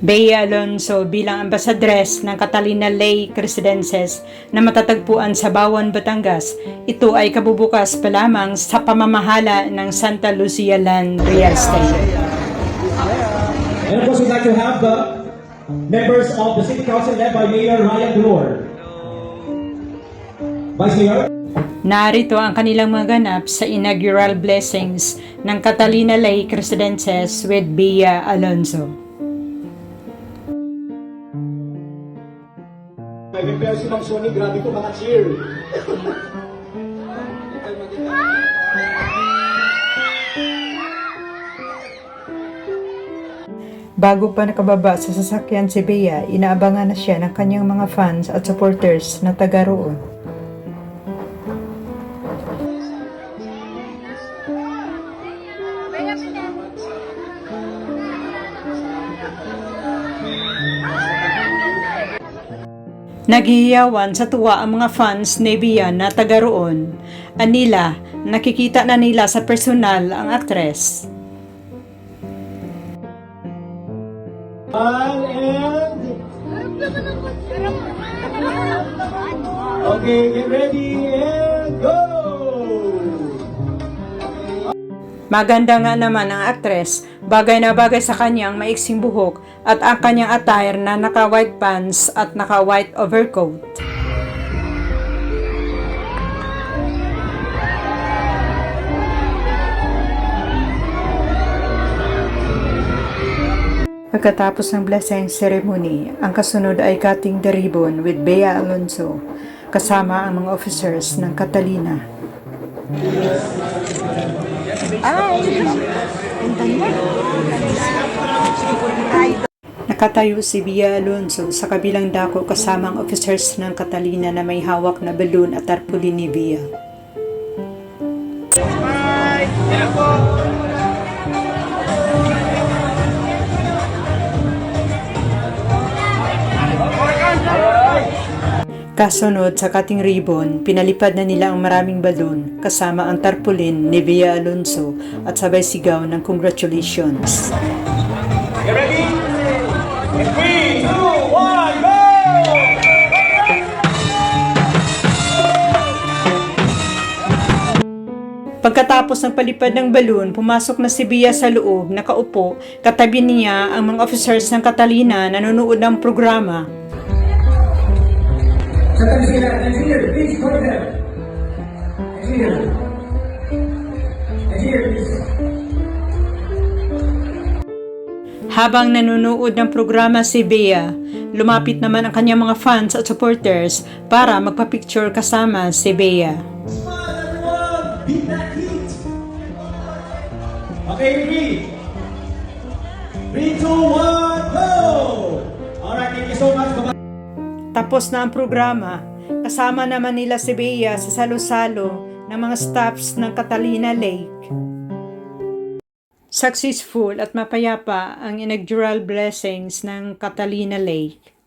Bea Alonso bilang ambasadres ng Catalina Lay Residences na matatagpuan sa Bawan, Batangas. Ito ay kabubukas pa lamang sa pamamahala ng Santa Lucia Land Real Estate. And of course, we'd like to have the members of the City Council led by Mayor Ryan Glor. Vice Mayor? Narito ang kanilang mga ganap sa inaugural blessings ng Catalina Lake Residences with Bea Alonso. May prepare si Ma'am Sony, grabe ko mga cheer. Bago pa nakababa sa sasakyan si Bea, inaabangan na siya ng kanyang mga fans at supporters na taga roon. Nagihiyawan sa tuwa ang mga fans ni Bea na taga roon. Anila, nakikita na nila sa personal ang aktres. And... Okay, get ready and go! Maganda nga naman ang aktres, bagay na bagay sa kanyang maiksing buhok at ang kanyang attire na naka-white pants at naka-white overcoat. Pagkatapos ng blessing ceremony, ang kasunod ay cutting the ribbon with Bea Alonso kasama ang mga officers ng Catalina. Nakatayo si Bia Alonso sa kabilang dako kasama ang officers ng Catalina na may hawak na balloon at tarpaulin ni Bia. Kasunod sa cutting ribbon, pinalipad na nila ang maraming balon kasama ang tarpaulin ni Bia Alonso at sabay sigaw ng congratulations. Ready? In three, two, one, go! Pagkatapos ng palipad ng balon, pumasok na si Bia sa loob, nakaupo, katabi niya ang mga officers ng Catalina na nanonood ng programa. That, engineer, please go there. Engineer. Engineer, Habang nanonood ng programa si Bea, lumapit naman ang kanyang mga fans at supporters para magpa-picture kasama si Bea. Okay, three. Three, two, one, go! Alright, thank you so much. Bye-bye. Tapos na ang programa, kasama naman nila si Bea sa salo-salo ng mga staffs ng Catalina Lake. Successful at mapayapa ang inaugural blessings ng Catalina Lake.